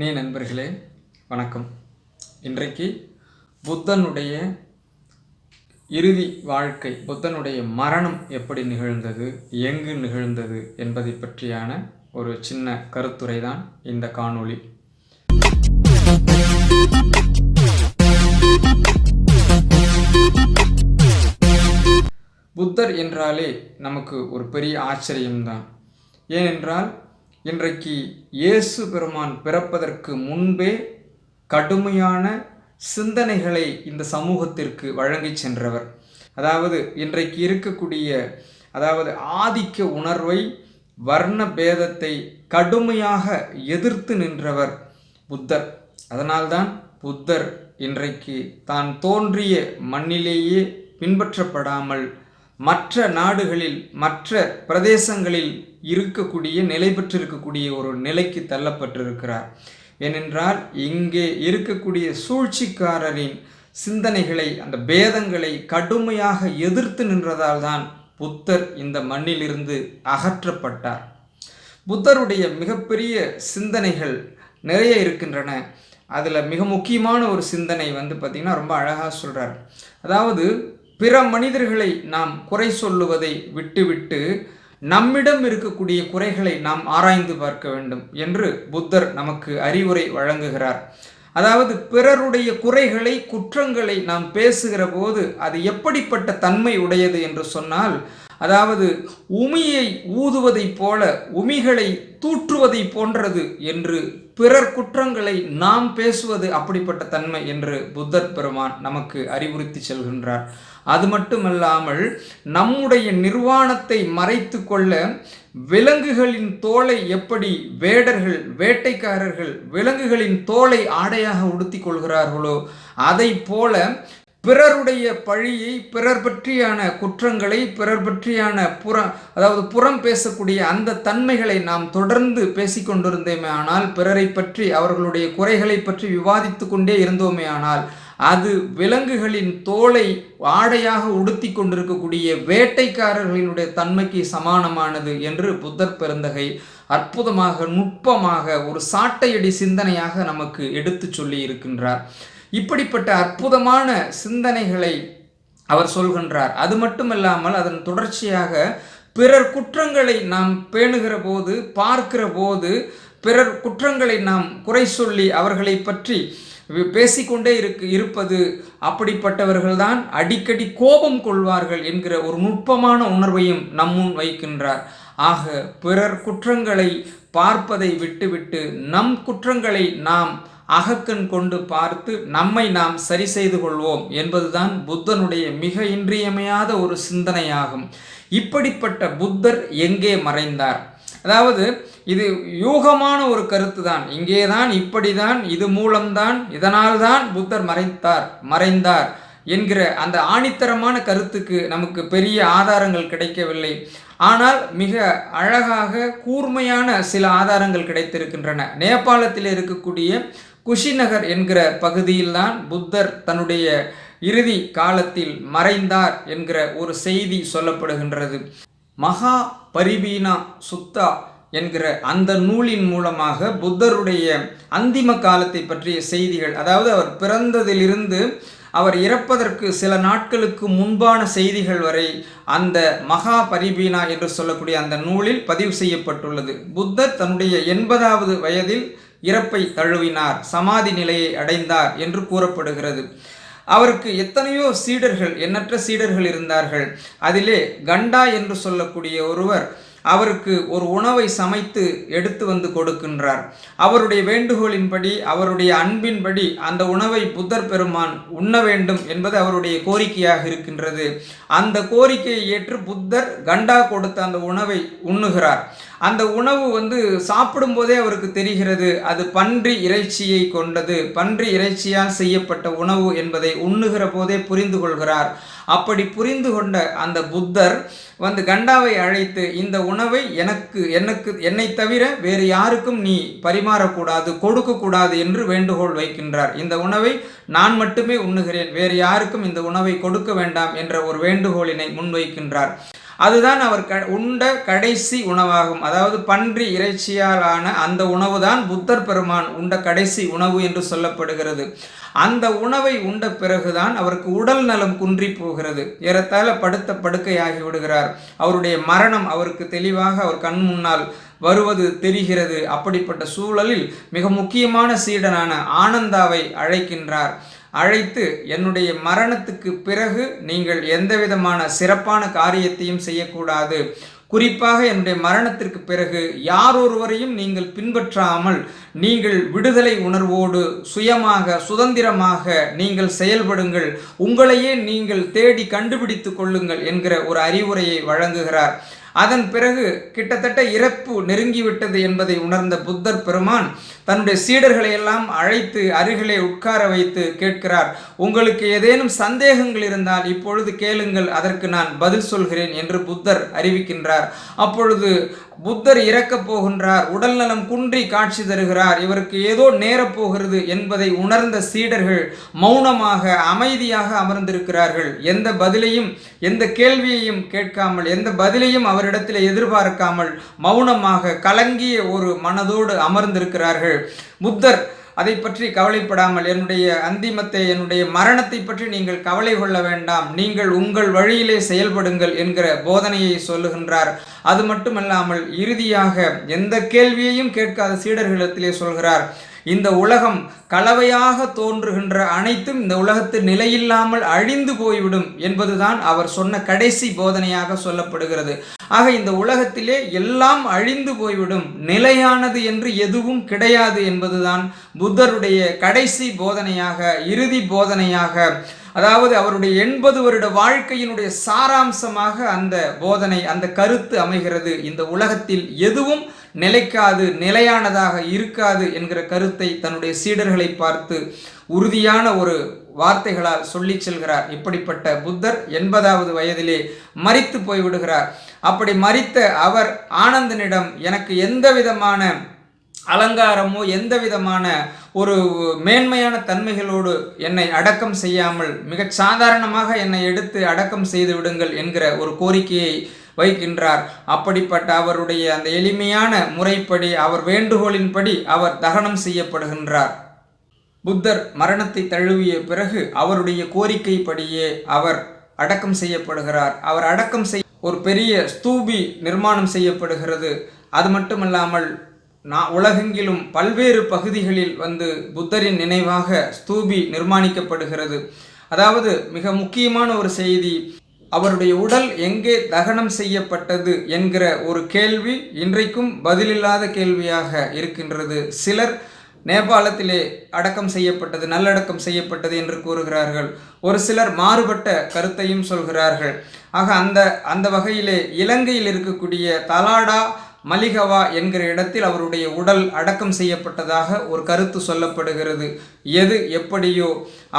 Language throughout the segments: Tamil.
நீ நண்பர்களே வணக்கம். இன்றைக்கு புத்தனுடைய இறுதி வாழ்க்கை புத்தனுடைய மரணம் எப்படி நிகழ்ந்தது எங்கு நிகழ்ந்தது என்பதை பற்றியான ஒரு சின்ன கருத்துரை தான் இந்த காணொளி. புத்தர் என்றாலே நமக்கு ஒரு பெரிய ஆச்சரியம்தான். ஏனென்றால் இன்றைக்கு இயேசு பெருமான் பிறப்பதற்கு முன்பே கடுமையான சிந்தனைகளை இந்த சமூகத்திற்கு வழங்கிச் சென்றவர். அதாவது இன்றைக்கு இருக்கக்கூடிய அதாவது ஆதிக்க உணர்வை வர்ண பேதத்தை கடுமையாக எதிர்த்து நின்றவர் புத்தர். அதனால்தான் புத்தர் இன்றைக்கு தான் தோன்றிய மண்ணிலேயே பின்பற்றப்படாமல் மற்ற நாடுகளில் மற்ற பிரதேசங்களில் இருக்கக்கூடிய நிலை பெற்றிருக்கக்கூடிய ஒரு நிலைக்கு தள்ளப்பட்டிருக்கிறார். ஏனென்றால் இங்கே இருக்கக்கூடிய சூழ்ச்சிக்காரரின் சிந்தனைகளை அந்த பேதங்களை கடுமையாக எதிர்த்து நின்றதால் தான் புத்தர் இந்த மண்ணிலிருந்து அகற்றப்பட்டார். புத்தருடைய மிகப்பெரிய சிந்தனைகள் நிறைய இருக்கின்றன. அதில் மிக முக்கியமான ஒரு சிந்தனை வந்து பார்த்திங்கன்னா ரொம்ப அழகாக சொல்கிறார் அதாவது பிற மனிதர்களை நாம் குறை சொல்லுவதை விட்டுவிட்டு நம்மிடம் இருக்கக்கூடிய குறைகளை நாம் ஆராய்ந்து பார்க்க வேண்டும் என்று புத்தர் நமக்கு அறிவுரை வழங்குகிறார். அதாவது பிறருடைய குறைகளை குற்றங்களை நாம் பேசுகிற போது அது எப்படிப்பட்ட தன்மை உடையது என்று சொன்னால் அதாவது உமியை ஊதுவதைப் போல உமிகளை தூற்றுவதை போன்றது என்று பிறர் குற்றங்களை நாம் பேசுவது அப்படிப்பட்ட தன்மை என்று புத்தர் பெருமான் நமக்கு அறிவுறுத்தி செல்கின்றார். அது மட்டுமல்லாமல் நம்முடைய நிர்வாணத்தை மறைத்து கொள்ள விலங்குகளின் தோலை எப்படி வேடர்கள் வேட்டைக்காரர்கள் விலங்குகளின் தோலை ஆடையாக உடுத்தி கொள்கிறார்களோ அதை போல பிறருடைய பழியை பிறர் பற்றியான குற்றங்களை பிறர் பற்றியான புறம் அதாவது புறம் பேசக்கூடிய அந்த தன்மைகளை நாம் தொடர்ந்து பேசிக்கொண்டிருந்தோமே ஆனால் பிறரை பற்றி அவர்களுடைய குறைகளை பற்றி விவாதித்து கொண்டே இருந்தோமே ஆனால் அது விலங்குகளின் தோலை ஆடையாக உடுத்தி கொண்டிருக்கக்கூடிய வேட்டைக்காரர்களினுடைய தன்மைக்கு சமானமானது என்று புத்தர் பெருந்தகை அற்புதமாக நுட்பமாக ஒரு சாட்டையடி சிந்தனையாக நமக்கு எடுத்து சொல்லி இருக்கின்றார். இப்படிப்பட்ட அற்புதமான சிந்தனைகளை அவர் சொல்கின்றார். அது மட்டுமல்லாமல் அதன் தொடர்ச்சியாக பிறர் குற்றங்களை நாம் பேணுகிற போது பார்க்கிற போது பிறர் குற்றங்களை நாம் குறை சொல்லி அவர்களை பற்றி பேசிக்கொண்டே இருக்கு இருப்பது அப்படிப்பட்டவர்கள்தான் அடிக்கடி கோபம் கொள்வார்கள் என்கிற ஒரு நுட்பமான உணர்வையும் நம்முன் வைக்கின்றார். ஆக பிறர் குற்றங்களை பார்ப்பதை விட்டுவிட்டு நம் குற்றங்களை நாம் அகக்கண் கொண்டு பார்த்து நம்மை நாம் சரி செய்து கொள்வோம் என்பதுதான் புத்தனுடைய மிக இன்றியமையாத ஒரு சிந்தனையாகும். இப்படிப்பட்ட புத்தர் எங்கே மறைந்தார்? அதாவது இது யூகமான ஒரு கருத்து தான் இங்கே தான் இப்படி தான் இது மூலம்தான் இதனால் தான் புத்தர் மறைத்தார் மறைந்தார் என்கிற அந்த ஆணித்தரமான கருத்துக்கு நமக்கு பெரிய ஆதாரங்கள் கிடைக்கவில்லை. ஆனால் மிக அழகாக கூர்மையான சில ஆதாரங்கள் கிடைத்திருக்கின்றன. நேபாளத்தில் இருக்கக்கூடிய குஷிநகர் என்கிற பகுதியில்தான் புத்தர் தன்னுடைய இறுதி காலத்தில் மறைந்தார் என்கிற ஒரு செய்தி சொல்லப்படுகின்றது. மகா பரிவீனா சுத்தா என்கிற அந்த நூலின் மூலமாக புத்தருடைய அந்திம காலத்தை பற்றிய செய்திகள் அதாவது அவர் பிறந்ததிலிருந்து அவர் இறப்பதற்கு சில நாட்களுக்கு முன்பான செய்திகள் வரை அந்த மகா பரிபீனா என்று சொல்லக்கூடிய அந்த நூலில் பதிவு செய்யப்பட்டுள்ளது. புத்தர் தன்னுடைய எண்பதாவது வயதில் இறப்பை தழுவினார் சமாதி நிலையை அடைந்தார் என்று கூறப்படுகிறது. அவருக்கு எத்தனையோ சீடர்கள் எண்ணற்ற சீடர்கள் இருந்தார்கள். அதிலே கண்டா என்று சொல்லக்கூடிய ஒருவர் அவருக்கு ஒரு உணவை சமைத்து எடுத்து வந்து கொடுக்கின்றார். அவருடைய வேண்டுகோளின்படி அவருடைய அன்பின்படி அந்த உணவை புத்தர் பெருமான் உண்ண வேண்டும் என்பது அவருடைய கோரிக்கையாக இருக்கின்றது. அந்த கோரிக்கையை ஏற்று புத்தர் கண்டா கொடுத்த அந்த உணவை உண்ணுகிறார். அந்த உணவு வந்து சாப்பிடும்போதே அவருக்கு தெரிகிறது. அது பன்றி இறைச்சியை கொண்டது. பன்றி இறைச்சியால் செய்யப்பட்ட உணவு என்பதை உண்ணுகிற போதே புரிந்து கொள்கிறார். அப்படி புரிந்து கொண்ட அந்த புத்தர் வந்து கண்டாவை அழைத்து இந்த உணவை எனக்கு எனக்கு என்னை தவிர வேறு யாருக்கும் நீ பரிமாறக்கூடாது கொடுக்கக்கூடாது என்று வேண்டுகோள் வைக்கின்றார். இந்த உணவை நான் மட்டுமே உண்ணுகிறேன் வேறு யாருக்கும் இந்த உணவை கொடுக்க வேண்டாம் என்ற ஒரு வேண்டுகோளினை முன்வைக்கின்றார். அதுதான் அவர் க உண்ட கடைசி உணவாகும். அதாவது பன்றி இறைச்சியாலான அந்த உணவு தான் புத்தர் பெருமான் உண்ட கடைசி உணவு என்று சொல்லப்படுகிறது. அந்த உணவை உண்ட பிறகுதான் அவருக்கு உடல் நலம் குன்றி போகிறது. ஏறத்தாழ படுத்த படுக்கையாகி விடுகிறார். அவருடைய மரணம் அவருக்கு தெளிவாக அவர் கண் முன்னால் வருவது தெரிகிறது. அப்படிப்பட்ட சூழலில் மிக முக்கியமான சீடனான ஆனந்தாவை அழைக்கின்றார். அழைத்து என்னுடைய மரணத்துக்கு பிறகு நீங்கள் எந்த விதமான சிறப்பான காரியத்தையும் செய்யக்கூடாது. குறிப்பாக என்னுடைய மரணத்திற்கு பிறகு யாரொருவரையும் நீங்கள் பின்பற்றாமல் நீங்கள் விடுதலை உணர்வோடு சுயமாக சுதந்திரமாக நீங்கள் செயல்படுங்கள். உங்களையே நீங்கள் தேடி கண்டுபிடித்து கொள்ளுங்கள் என்கிற ஒரு அறிவுரையை வழங்குகிறார். அதன் பிறகு கிட்டத்தட்ட இறப்பு நெருங்கிவிட்டது என்பதை உணர்ந்த புத்தர் பெருமான் தன்னுடைய சீடர்களை எல்லாம் அழைத்து அருகிலே உட்கார வைத்து கேட்கிறார் உங்களுக்கு ஏதேனும் சந்தேகங்கள் இருந்தால் இப்பொழுது கேளுங்கள் அதற்கு நான் பதில் சொல்கிறேன் என்று புத்தர் அறிவிக்கின்றார். அப்பொழுது புத்தர் இறக்கப் போகின்றார் உடல்நலம் குன்றி காட்சி தருகிறார் இவருக்கு ஏதோ நேரப்போகிறது என்பதை உணர்ந்த சீடர்கள் மௌனமாக அமைதியாக அமர்ந்திருக்கிறார்கள். எந்த பதிலையும் எந்த கேள்வியையும் கேட்காமல் எந்த பதிலையும் அவர் அவரிடத்தில் எதிர்பார்க்காமல் மௌனமாக கலங்கிய ஒரு மனதோடு அமர்ந்திருக்கிறார்கள். புத்தர் அதை பற்றி கவலைப்படாமல் என்னுடைய அந்திமத்தை என்னுடைய மரணத்தை பற்றி நீங்கள் கவலை கொள்ள வேண்டாம். நீங்கள் உங்கள் வழியிலே செயல்படுங்கள் என்கிற போதனையை சொல்லுகின்றார். அது மட்டுமல்லாமல் இறுதியாக எந்த கேள்வியையும் கேட்காத சீடர்களிடத்திலே சொல்கிறார். இந்த உலகம் கலவையாக தோன்றுகின்ற அனைத்தும் இந்த உலகத்து நிலையில்லாமல் அழிந்து போய்விடும் என்பதுதான் அவர் சொன்ன கடைசி போதனையாக சொல்லப்படுகிறது. ஆக இந்த உலகத்திலே எல்லாம் அழிந்து போய்விடும் நிலையானது என்று எதுவும் கிடையாது என்பதுதான் புத்தருடைய கடைசி போதனையாக இறுதி போதனையாக அதாவது அவருடைய எண்பது வருட வாழ்க்கையினுடைய சாராம்சமாக அந்த போதனை அந்த கருத்து அமைகிறது. இந்த உலகத்தில் எதுவும் நிலைக்காது நிலையானதாக இருக்காது என்கிற கருத்தை தன்னுடைய சீடர்களை பார்த்து உறுதியான ஒரு வார்த்தைகளால் சொல்லி செல்கிறார். இப்படிப்பட்ட புத்தர் எண்பதாவது வயதிலே மறித்து போய்விடுகிறார் அப்படி மறித்த அவர் ஆனந்தனிடம் எனக்கு எந்த விதமான அலங்காரமோ எந்த விதமான ஒரு மேன்மையான தன்மைகளோடு என்னை அடக்கம் செய்யாமல் மிகச் சாதாரணமாக என்னை எடுத்து அடக்கம் செய்து விடுங்கள் என்கிற ஒரு கோரிக்கையை வைக்கின்றார். அப்படிப்பட்ட அவருடைய அந்த எளிமையான முறைப்படி அவர் வேண்டுகோளின்படி அவர் தகனம் செய்யப்படுகின்றார். புத்தர் மரணத்தை தழுவிய பிறகு அவருடைய கோரிக்கைப்படியே அவர் அடக்கம் செய்யப்படுகிறார். அவர் அடக்கம் செய் ஒரு பெரிய ஸ்தூபி நிர்மாணம் செய்யப்படுகிறது. அது மட்டுமல்லாமல் நான் உலகெங்கிலும் பல்வேறு பகுதிகளில் வந்து புத்தரின் நினைவாக ஸ்தூபி நிர்மாணிக்கப்படுகிறது. அதாவது மிக முக்கியமான ஒரு செய்தி அவருடைய உடல் எங்கே தகனம் செய்யப்பட்டது என்கிற ஒரு கேள்வி இன்றைக்கும் பதிலில்லாத கேள்வியாக இருக்கின்றது. சிலர் நேபாளத்திலே அடக்கம் செய்யப்பட்டது நல்லடக்கம் செய்யப்பட்டது என்று கூறுகிறார்கள். ஒரு சிலர் மாறுபட்ட கருத்தையும் சொல்கிறார்கள். ஆக அந்த அந்த வகையிலே இலங்கையில் இருக்கக்கூடிய தலாடா மலிகவா என்கிற இடத்தில் அவருடைய உடல் அடக்கம் செய்யப்பட்டதாக ஒரு கருத்து சொல்லப்படுகிறது. எது எப்படியோ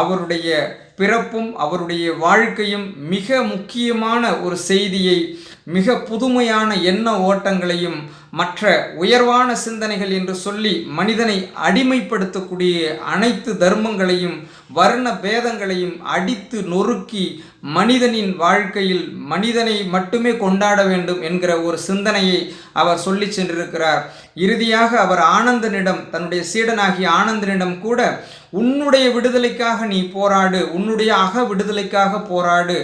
அவருடைய பிறப்பும் அவருடைய வாழ்க்கையும் மிக முக்கியமான ஒரு செய்தியை மிக புதுமையான எண்ண ஓட்டங்களையும் மற்ற உயர்வான சிந்தனைகள் என்று சொல்லி மனிதனை அடிமைப்படுத்தக்கூடிய அனைத்து தர்மங்களையும் வர்ண பேதங்களையும் அடித்து நொறுக்கி மனிதனின் வாழ்க்கையில் மனிதனை மட்டுமே கொண்டாட வேண்டும் என்கிற ஒரு சிந்தனையை அவர் சொல்லி சென்றிருக்கிறார். இறுதியாக அவர் ஆனந்தனிடம் தன்னுடைய சீடனாகிய ஆனந்தனிடம் கூட உன்னுடைய விடுதலைக்காக நீ போராடு உன்னுடைய அக விடுதலைக்காக போராடு.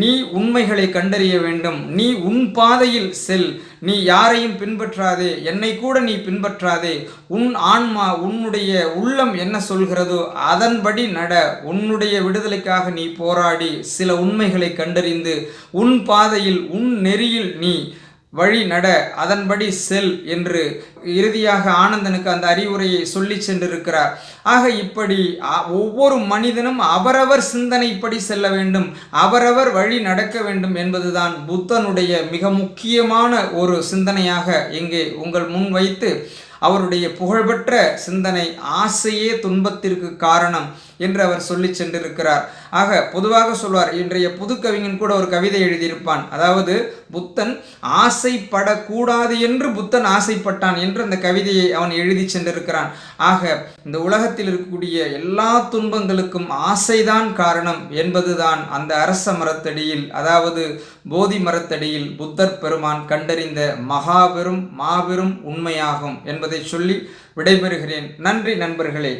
நீ உண்மைகளை கண்டறிய வேண்டும். நீ உன் பாதையில் செல். நீ யாரையும் பின்பற்றாதே. என்னை கூட நீ பின்பற்றாதே. உன் ஆன்மா உன்னுடைய உள்ளம் என்ன சொல்கிறதோ அதன்படி நட. உன்னுடைய விடுதலைக்காக நீ போராடி சில உண்மைகளை கண்டறிந்து உன் பாதையில் உன் நெறியில் நீ வழி நட அதன்படி செல் என்று இறுதியாக ஆனந்தனுக்கு அந்த அறிவுரையை சொல்லி சென்றிருக்கிறார். ஆக இப்படி ஒவ்வொரு மனிதனும் அவரவர் சிந்தனைப்படி செல்ல வேண்டும் அவரவர் வழி நடக்க வேண்டும் என்பதுதான் புத்தனுடைய மிக முக்கியமான ஒரு சிந்தனையாக இங்கே உங்கள் முன் வைத்து அவருடைய புகழ்பெற்ற சிந்தனை ஆசையே துன்பத்திற்கு காரணம். என்று அவர் சொல்லி சென்றிருக்கிறார். ஆக பொதுவாக சொல்வார் இன்றைய புது கவிஞன் கூட ஒரு கவிதை எழுதியிருப்பான். அதாவது புத்தன் ஆசைப்படக்கூடாது என்று புத்தன் ஆசைப்பட்டான் என்று அந்த கவிதையை அவன் எழுதி சென்றிருக்கிறான். ஆக இந்த உலகத்தில் இருக்கக்கூடிய எல்லா துன்பங்களுக்கும் ஆசைதான் காரணம் என்பதுதான் அந்த அரச மரத்தடியில் அதாவது போதி மரத்தடியில் புத்தர் பெருமான் கண்டறிந்த மகாபெரும் மாபெரும் உண்மையாகும் என்பதை சொல்லி விடைபெறுகிறேன். நன்றி நண்பர்களே.